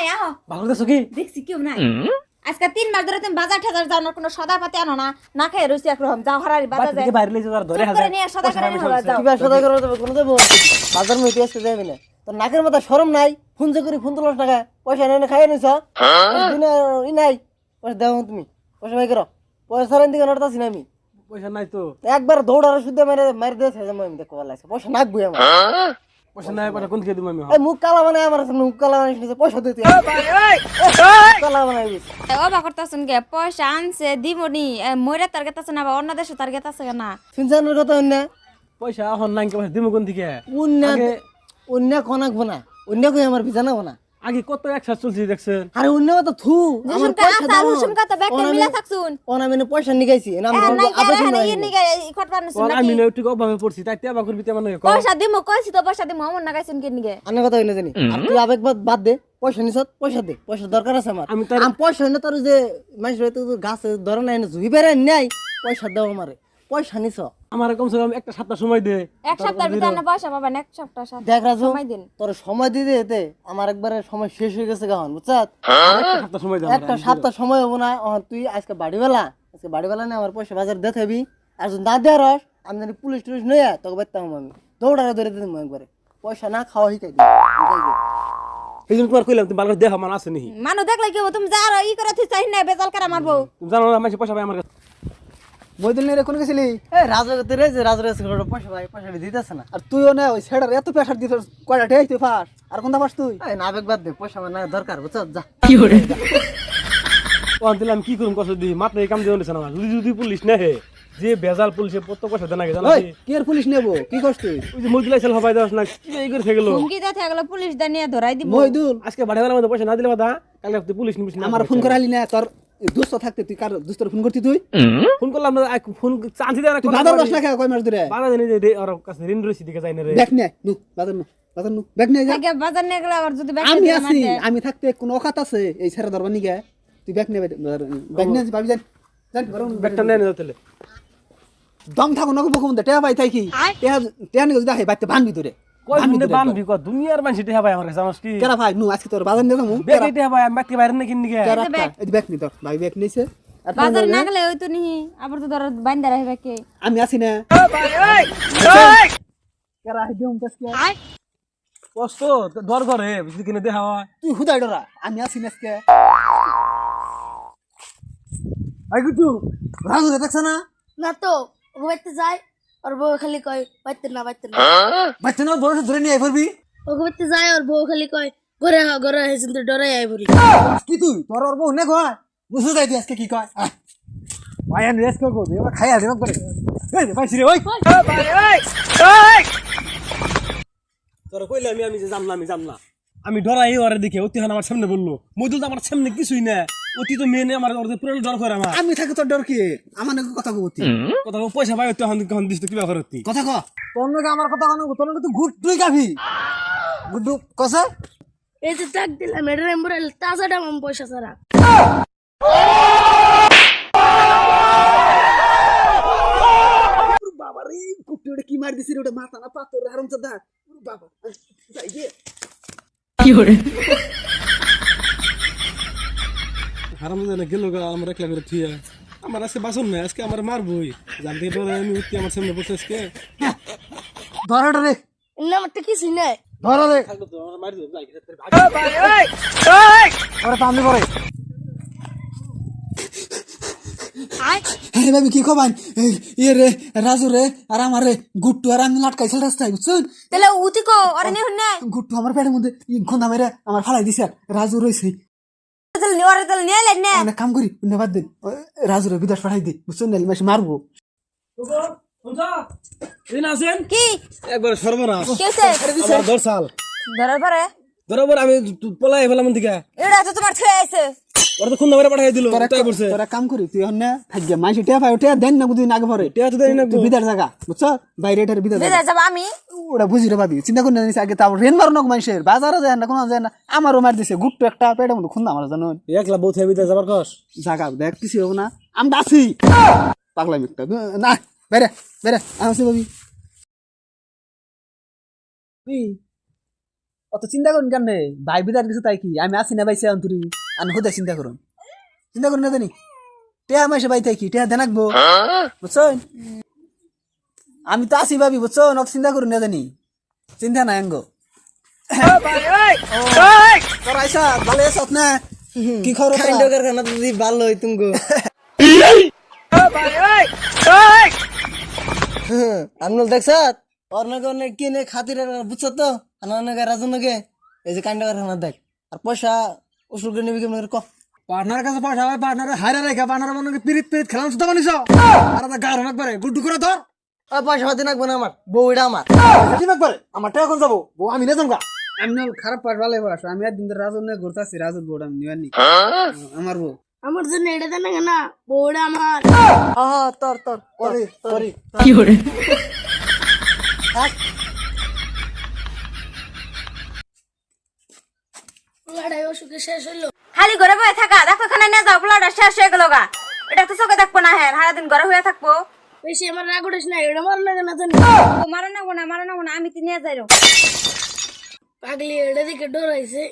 নাই আহ। ভালো দেখছ কি? দেখছি কেউ নাই। আজকে তিন মাস ধরে তুমি বাজার ঠাজার যাও না কোনো সদা পাতি আনো না। না খেয়ে রয়েছি একরকম যাও হারারি বাজার বাড়ি বাইরে লেগে যাওয়ার ধরে হাজার। নিয়ে সদা করে নিয়ে যাও। কিবা সদা করে দেবে কোনো দেবো? বাজার মধ্যে আজকে যাবে না তোর নাকের মাথা নাই? ফোন যে করি ফোন তোলার টাকা পয়সা এনে খাইয়ে নিছ? দিনে ই নাই। পয়সা তুমি। পয়সা ভাই করো। পয়সা সারেন দিকে নড়তাছি না আমি। পয়সা নাই তো। একবার দৌড়ার শুদ্ধ মেরে মারি দিয়ে আমি দেখো পয়সা নাকবই আমার পয়সা নাই পয়সা কোন আমি? এই মুখ কালা আমার মুখ বানাই শুনেছে পয়সা দিতে কালা বানাই দিছে অবা করতেছেন কে? পয়সা আনছে দিবনি ময়রা তার গেতাছে না বা অন্য দেশে তার গেতাছে না? শুনছেন কথা অন্য পয়সা এখন নাই পয়সা দিব কোন থেকে? অন্য আগে- অন্য কনাকবো না। অন্য কই আমার বিছানাবো না? আগে কত একসাথে চলছি দেখছেন? আরে অন্য কথা থু আমার পয়সা দাও। হুসুমকা তো ব্যাগ মিলা থাকছুন। ওনা মেনে পয়সা নিগাইছি না আমি এ নাই আপে গেলে শুনব হ্যাঁ আইনি। ইয়ে খটবার নসুন ওর আমি না একটু অভাবে পড়ছি তাই তে বাকুর বিতে মানে পয়সা দিমু কইছি তো পয়সা দিমু অমন না গাইছুন কে নিগে? আনে কথা হইনা জানি। আর তুই আবেগ বাদ বাদ দে পয়সা নিছত পয়সা দে পয়সা দরকার আছে আমার। আমি তার- আমি পয়সা হইনা তোর যে মানুষ গাছ ধরে নাই না ঝুই বেড়ে নাই পয়সা দাও আমারে। পয়সা নিছ। আমার কমসে কম একটা সপ্তাহ সময় দে। এক সপ্তাহের ভিতরে না পয়সা পাবেন এক সপ্তাহ সাথে। দেখ রাজু সময় দিন। তোর সময় দিতে এতে আমার একবারে সময় শেষ হয়ে গেছে গাহন বুঝছ? একটা সপ্তাহ সময় দে একটা সপ্তাহ সময় হব না তুই আজকে বাড়িবেলা আজকে বাড়িবেলা না আমার পয়সা বাজার দেখাবি আর যদি না দেওয়ার রস আমি জানি পুলিশ টুলিশ নই তোকে বাইতাম আমি। দৌড়ারে ধরে দিতাম একবারে। পয়সা না খাওয়া দিই। এই জন্য তোমার কইলাম তুমি ভালো করে দেহ মান আছে নি মানু দেখলে কি? তুমি যা আর ই করে থি চাই না বেজাল করে মারবো। তুমি জানো না মানুষ পয়সা পায় আমার কাছে। বইদিন কোন গেছিলি? এই রাজু তোর যে রাজুর কাছে পয়সা ভাই পয়সা দিতেছে না। আর তুইও না ওই ছেড়ার এত প্রেশার দিতে কয়টা ঠেই তুই ফাস? আর কোনটা পাস তুই? এই না আবেগ বাদ দে পয়সা দরকার বুঝছ? যা। ও দিলাম কি করুম কষ্ট দি? মাত্র এই কাম দিয়ে না যদি যদি পুলিশ যে বেজাল পুলিশে প্রত্যেক পয়সা দেনা গে জানো ওই কি আর পুলিশ নেব? কি ওই যে হবাই দাস না কি এই করে থেকে গেল হুমকি দিয়ে থাকলে পুলিশ দা নিয়ে ধরাই দিব। আজকে বাড়ি বেলা মধ্যে পয়সা না দিলে বাদা কালকে তুই পুলিশ নিবিস না। আমার ফোন করালি না তোর দুস্থ থাকতে তুই কার দুস্তর ফোন করতি তুই? ফোন করলাম না আই- ফোন চান্সি না তুই বাজার দশ না কয় মাস ধরে? বাধা জানি যে রে- ওর কাছে ঋণ দিকে যাই না রে। ব্যাগ নে নু বাজার নু বাজার নু যা। আগে বাজার নিয়ে গেলে আবার যদি আমি আছি আমি থাকতে কোনো অকাত আছে এই ছেড়ে ধরবার নিগে। তুই ব্যাগ নিয়ে ব্যাগ ভাবি যান জান ব্যাগটা না তাহলে। দম থাকো নগো বকম দে টেয়া পাই থাকি। কি টেয়া টেয়া নিয়ে যদি আহে বাইতে বানবি তোরে। দুনিয়ার মানুষ টেহা ভাই আমার কাছে জানোস কি? কেরা ভাই? নু আজকে তোর বাজার নিয়ে যাব। ব্যাগ টেহা ভাই আমি বাকি বাইরে না কিন নিগে ব্যাগ। নি তোর ভাই ব্যাগ নিছে। বাজার না। গেলে ওই তো নিহি আবার তো ধর বাইন্দা রাখবে কে। আমি আছি না। কেরা? আহি দিম কাছে কষ্ট দর করে বুঝলি কিনে দেখা হয়। তুই হুদাই ডরা আমি আছি না আজকে। আই গুটু রাজু দেখছ না? না তো ও বাইতে যায়। আর বউ খালি কয় বাইতে না বাইতে না বাচ্চা না বড় ধরে নিয়ে আই পড়বি ও বাইতে যায় আর বউ খালি কয় ঘরে হা ঘরে হেসেন তো ডরাই আই বলি কি তুই তোর ওর বউ নে কয় বুঝতে যাই আজকে কি কয়। ভাই আমি রেস্ট করব এবার খাই আসবে করে এই রে, পাইছি রে ওই তোরা কইলে আমি আমি যে জানলাম আমি জানলাম আমি ডরাই ওরে দেখে অতি হান আমার সামনে বলল মইদুল তো আমার সামনে কিছুই না অতি তো মেনে আমার ওর পুরো ডর করে আমার। আমি থাকি তোর ডর কি? আমার নাকি কথা কবতি কথা পয়সা পাই তো হান কখন দিস তো কিবা করতি কথা ক। তোর নাকি আমার কথা কোনো তোর নাকি তুই ঘুট তুই গাবি গুড্ডু কসে। এই যে টাক দিলাম এটা এমবরে তাজা দাম পয়সা ছাড়া। বাবা রে কুট্টি ওটা কি মার দিছি রে ওটা মাথা না পাথর হারম চাদা বাবা যাই গে হারাম জানে গেল গা আমার একলা করে থিয়া আমার আজকে বাসন নাই আজকে আমার মারবই। জানতে ডরে আমি উঠতে আমার সামনে বসে আজকে? ধরাটা রে না আমার তো কিছুই নাই। ধরা রে। ওরা পামনি করে আরে ভাবি কি খবান ইয়ে রে রাজু রে আর আমার রে গুট্টু আর আমি লাটকাইছিল রাস্তায় বুঝছেন তাহলে উতি কো আরে নি। হন্নে গুট্টু আমার পেটের মধ্যে ঘণ্টা মেরে আমার ফালাই দিছে রাজু রয়েছে তাহলে নিওয়ারে তাহলে নিয়ে লেন না। অনেক কাম করি অন্য বাদ দিন রাজু রে বিদেশ পাঠাই দি বুঝছেন নাইলে মাসে মারবো। এই না আছেন কি? একবার সর্বনাশ। কেসে আমার দশ সাল ধরার পরে বরাবর আমি পলাই ফেলাম দিকে এটা তো তোমার ছুঁয়ে আছে ওরা তো খুন নামে পাঠাই দিল তাই পড়ছে। তোরা কাম করি তুই অন্য থাকিয়ে মাসে টিয়া পাই দেন না বুঝিন আগে পরে। টিয়া তো দেয় না তুই বিদার জায়গা বুঝছ? বাইরে এটার বিদার জায়গা বিদায় যাব আমি? ওটা বুঝি রে ভাবি চিন্তা করে নিস আগে তারপর রেন মারো না মানুষের বাজারে যায় না কোনো যায় না আমারও মার দিছে গুট্টু একটা পেটের মধ্যে খুন্দা আমার জানো একলা বউ থেকে বিদায় যাবার কস? জাগা দেখ কিছু হব না। আমি আছি। পাগলা একটা না বেরে বেরে আসি ভাবি। অত চিন্তা করুন কেন ভাই বিদার কিছু তাই কি? আমি আসি না ভাই সে অন্তরি। আমি হুদা চিন্তা করুন। চিন্তা করুন না জানি। টেহা মাসে বাই তাই কি? টেহা দেনাকবো বুঝছেন? আমি তো আসি ভাবি বুঝছ অত চিন্তা করুন না জানি। চিন্তা নাই আঙ্গ। ভালো আসাত না কি খবর যদি ভালো হয় তুমি দেখছ অনেক অনেক কিনে খাতির বুঝছ তো? অনেক রাজন নাকি এই যে কাইন্ড কারখানা দেখ। আর পয়সা ওষুধ নিবি কেমন ক। পার্টনার কাছে পয়সা হয় পার্টনার হাইরা রেখা পার্টনার মনে পিরিত পিরিত খেলাম সুতা বানিস আর আমার গাড় অনেক পারে গুড্ডু করে ধর। আর পয়সা পাতি নাকবে না আমার বউ এটা আমার। ঠিক পারে আমার টাকা কোন যাব? বউ আমি না জানবা আমি না খারাপ পাস ভালো পাস আমি একদিন ধরে রাজু নিয়ে ঘুরতেছি রাজুর বউটা আমি নিবার নি আমার বউ। আমার জন্য এটা দেন না বউটা আমার। হা হা তোর তোর শেষ হইল খালি ঘরে বয়ে থাকা এখানে নিয়ে যাও পোলাটা শেষ হয়ে গেল গা। এটা তো চোখে দেখব না হ্যাঁ সারাদিন ঘরে হয়ে থাকব। বেশি আমার রাগ উঠিস না এটা মার না জানি ও মারো না মারো না আমি তো নিয়ে যাই পাগলি এটা দিকে ডরাইছে।